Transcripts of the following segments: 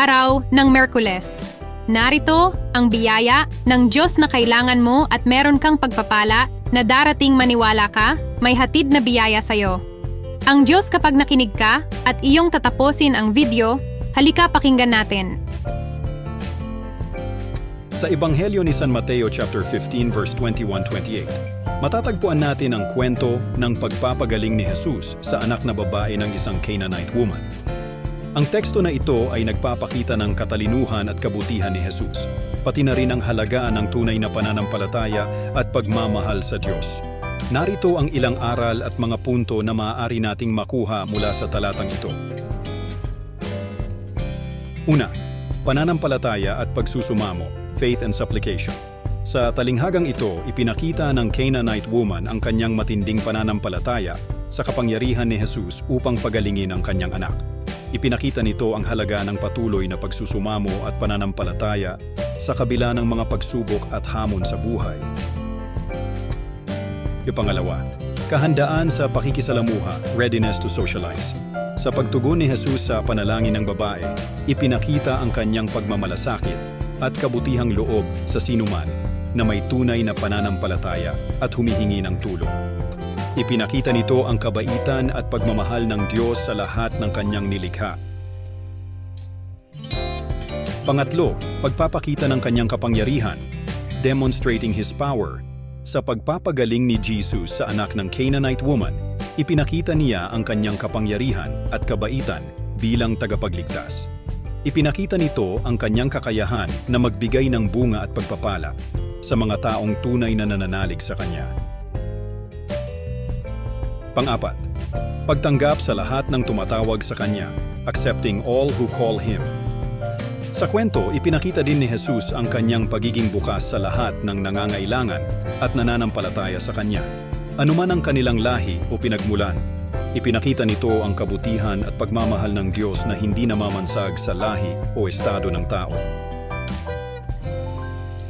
araw ng Merkules. Narito ang biyaya ng Diyos na kailangan mo at meron kang pagpapala na darating maniwala ka, may hatid na biyaya sa'yo. Ang Diyos kapag nakinig ka at iyong tatapusin ang video, halika pakinggan natin. Sa Ebanghelyo ni San Mateo chapter 15 verse 21-28, matatagpuan natin ang kwento ng pagpapagaling ni Jesus sa anak na babae ng isang Canaanite woman. Ang teksto na ito ay nagpapakita ng katalinuhan at kabutihan ni Jesus, pati na rin ang halagaan ng tunay na pananampalataya at pagmamahal sa Diyos. Narito ang ilang aral at mga punto na maaari nating makuha mula sa talatang ito. Una, pananampalataya at pagsusumamo, faith and supplication. Sa talinghagang ito, ipinakita ng Canaanite woman ang kanyang matinding pananampalataya sa kapangyarihan ni Jesus upang pagalingin ang kanyang anak. Ipinakita nito ang halaga ng patuloy na pagsusumamo at pananampalataya sa kabila ng mga pagsubok at hamon sa buhay. Ipangalawa, kahandaan sa pakikisalamuha, readiness to socialize. Sa pagtugon ni Jesus sa panalangin ng babae, ipinakita ang kanyang pagmamalasakit at kabutihang loob sa sinuman na may tunay na pananampalataya at humihingi ng tulong. Ipinakita nito ang kabaitan at pagmamahal ng Diyos sa lahat ng kanyang nilikha. Pangatlo, pagpapakita ng kanyang kapangyarihan, demonstrating His power. Sa pagpapagaling ni Jesus sa anak ng Canaanite woman, ipinakita niya ang kanyang kapangyarihan at kabaitan bilang tagapagligtas. Ipinakita nito ang kanyang kakayahan na magbigay ng bunga at pagpapala sa mga taong tunay na nananalig sa kanya. Pang-apat, pagtanggap sa lahat ng tumatawag sa kanya, accepting all who call him. Sa kwento, ipinakita din ni Jesus ang kanyang pagiging bukas sa lahat ng nangangailangan at nananampalataya sa kanya, anuman ang kanilang lahi o pinagmulan. Ipinakita nito ang kabutihan at pagmamahal ng Diyos na hindi namamansag sa lahi o estado ng tao.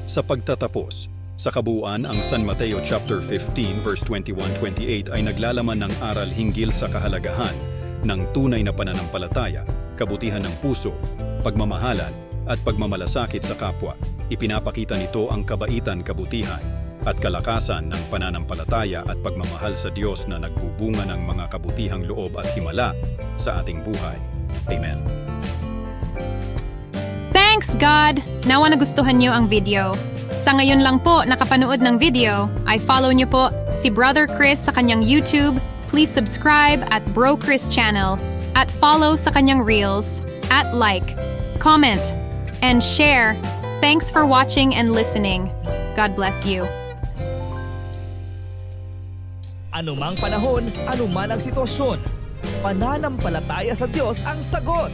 Sa pagtatapos, sa kabuuan ang San Mateo chapter 15 verse 21-28 ay naglalaman ng aral hinggil sa kahalagahan ng tunay na pananampalataya, kabutihan ng puso, pagmamahalan at pagmamalasakit sa kapwa. Ipinapakita nito ang kabaitan, kabutihan at kalakasan ng pananampalataya at pagmamahal sa Diyos na nagbubunga ng mga kabutihang loob at himala sa ating buhay. Amen. Thanks God! Nawa nagustuhan nyo ang video. Sa ngayon lang po nakapanood ng video, ay follow nyo po si Brother Chris sa kanyang YouTube. Please subscribe at Bro Chris channel. At follow sa kanyang Reels. At like, comment, and share. Thanks for watching and listening. God bless you. Anumang panahon, anuman ang sitwasyon, pananampalataya sa Diyos ang sagot.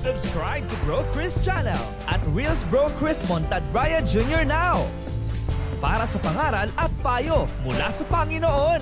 Subscribe to Bro Chris channel at Reels Bro Chris Montadraya Jr. now para sa pangaral at payo mula sa Panginoon.